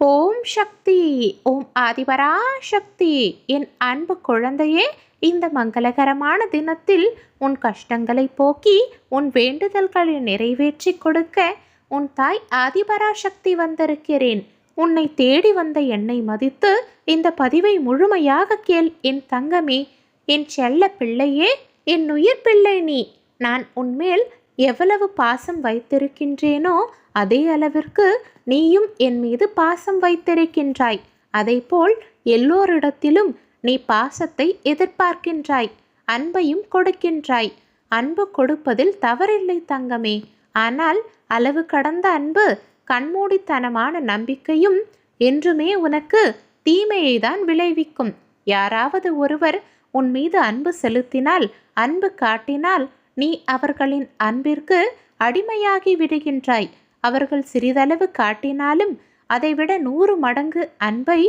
ஓம் சக்தி ஓம் ஆதிபரா சக்தி என் அன்பு குழந்தையே இந்த மங்களகரமான தினத்தில் உன் கஷ்டங்களை போக்கி உன் வேண்டுதல்களை நிறைவேற்றி கொடுக்க உன் தாய் ஆதிபரா சக்தி வந்திருக்கிறேன். உன்னை தேடி வந்த என்னை மதித்து இந்த பதிவை முழுமையாக கேள் என் தங்கமே. என் செல்ல பிள்ளையே என் உயிர் பிள்ளை நீ. நான் உன்மேல் எவ்வளவு பாசம் வைத்திருக்கின்றேனோ அதே அளவிற்கு நீயும் என் மீது பாசம் வைத்திருக்கின்றாய். அதைப்போல் எல்லோரிடத்திலும் நீ பாசத்தை எதிர்பார்க்கின்றாய் அன்பையும் கொடுக்கின்றாய். அன்பு கொடுப்பதில் தவறில்லை தங்கமே. ஆனால் அளவு கடந்த அன்பு கண்மூடித்தனமான நம்பிக்கையும் என்றுமே உனக்கு தீமையை தான் விளைவிக்கும். யாராவது ஒருவர் உன் மீது அன்பு செலுத்தினால் அன்பு காட்டினால் நீ அவர்களின் அன்பிற்கு அடிமையாகி விடுகின்றாய். அவர்கள் சிறிதளவு காட்டினாலும் அதைவிட நூறு மடங்கு அன்பை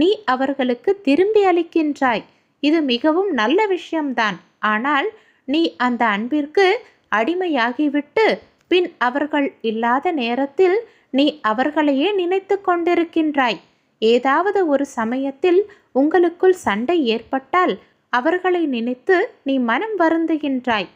நீ அவர்களுக்கு திரும்பி அளிக்கின்றாய். இது மிகவும் நல்ல விஷயம்தான். ஆனால் நீ அந்த அன்பிற்கு அடிமையாகிவிட்டு பின் அவர்கள் இல்லாத நேரத்தில் நீ அவர்களையே நினைத்து கொண்டிருக்கின்றாய். ஏதாவது ஒரு சமயத்தில் உங்களுக்குள் சண்டை ஏற்பட்டால் அவர்களை நினைத்து நீ மனம் வருந்துகின்றாய்.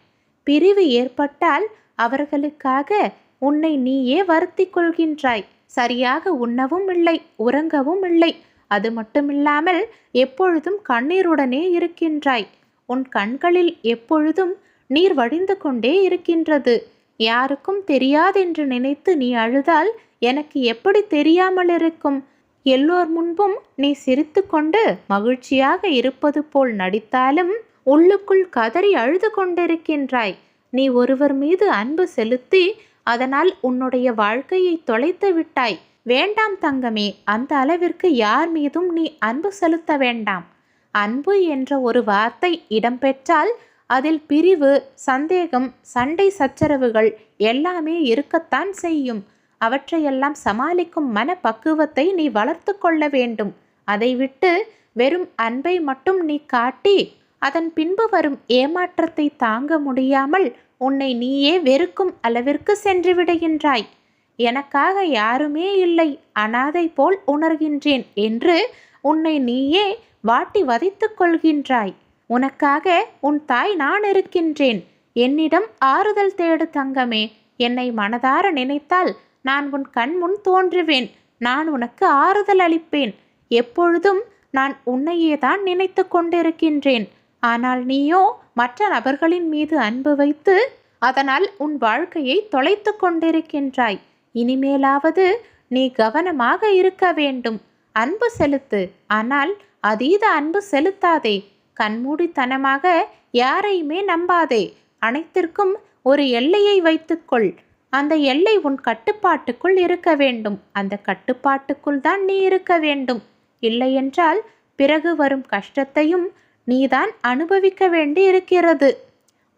பிரிவு ஏற்பட்டால் அவர்களுக்காக உன்னை நீயே வருத்தி கொள்கின்றாய். சரியாக உண்ணவும் இல்லை உறங்கவும் இல்லை. அது மட்டுமில்லாமல் எப்பொழுதும் கண்ணீருடனே இருக்கின்றாய். உன் கண்களில் எப்பொழுதும் நீர் வடிந்து கொண்டே இருக்கின்றது. யாருக்கும் தெரியாதென்று நினைத்து நீ அழுதால் எனக்கு எப்படி தெரியாமல் இருக்கும்? எல்லோர் முன்பும் நீ சிரித்து கொண்டு மகிழ்ச்சியாக இருப்பது போல் நடித்தாலும் உள்ளுக்குள் கதறி அழுது கொண்டிருக்கின்றாய். நீ ஒருவர் மீது அன்பு செலுத்தி அதனால் உன்னுடைய வாழ்க்கையை தொலைத்து விட்டாய். வேண்டாம் தங்கமே அந்த அளவிற்கு யார் மீதும் நீ அன்பு செலுத்த வேண்டாம். அன்பு என்ற ஒரு வார்த்தை இடம்பெற்றால் அதில் பிரிவு சந்தேகம் சண்டை சச்சரவுகள் எல்லாமே இருக்கத்தான் செய்யும். அவற்றையெல்லாம் சமாளிக்கும் மனப்பக்குவத்தை நீ வளர்த்து கொள்ள வேண்டும். அதை விட்டு வெறும் அன்பை மட்டும் நீ காட்டி அதன் பின்பு வரும் ஏமாற்றத்தை தாங்க முடியாமல் உன்னை நீயே வெறுக்கும் அளவிற்கு சென்று விடுகின்றாய். எனக்காக யாருமே இல்லை அனாதை போல் உணர்கின்றேன் என்று உன்னை நீயே வாட்டி வதைத்து கொள்கின்றாய். உனக்காக உன் தாய் நான் இருக்கின்றேன். என்னிடம் ஆறுதல் தேடு தங்கமே. என்னை மனதார நினைத்தால் நான் உன் கண்முன் தோன்றுவேன். நான் உனக்கு ஆறுதல் அளிப்பேன். எப்பொழுதும் நான் உன்னையே தான் நினைத்து கொண்டிருக்கின்றேன். ஆனால் நீயோ மற்ற நபர்களின் மீது அன்பு வைத்து அதனால் உன் வாழ்க்கையை தொலைத்து கொண்டிருக்கின்றாய். இனிமேலாவது நீ கவனமாக இருக்க வேண்டும். அன்பு செலுத்து. ஆனால் அதீத அன்பு செலுத்தாதே. கண்மூடித்தனமாக யாரையுமே நம்பாதே. அனைத்திற்கும் ஒரு எல்லையை வைத்துக்கொள். அந்த எல்லை உன் கட்டுப்பாட்டுக்குள் இருக்க வேண்டும். அந்த கட்டுப்பாட்டுக்குள் தான் நீ இருக்க வேண்டும். இல்லையென்றால் பிறகு வரும் கஷ்டத்தையும் நீதான் அனுபவிக்க வேண்டி இருக்கிறது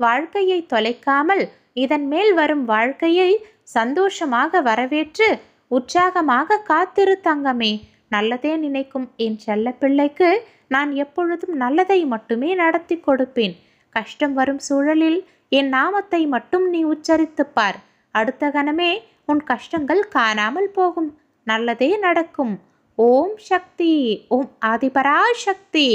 வாழ்க்கையை தொலைக்காமல் இதன் மேல் வரும் வாழ்க்கையை சந்தோஷமாக வரவேற்று உற்சாகமாக காத்திரு தங்கமே. நல்லதே நினைக்கும் என் செல்ல பிள்ளைக்கு நான் எப்பொழுதும் நல்லதை மட்டுமே நடத்தி கொடுப்பேன். கஷ்டம் வரும் சூழலில் என் நாமத்தை மட்டும் நீ உச்சரித்து பார். அடுத்த கணமே உன் கஷ்டங்கள் காணாமல் போகும். நல்லதே நடக்கும். ஓம் சக்தி ஓம் ஆதிபரா சக்தி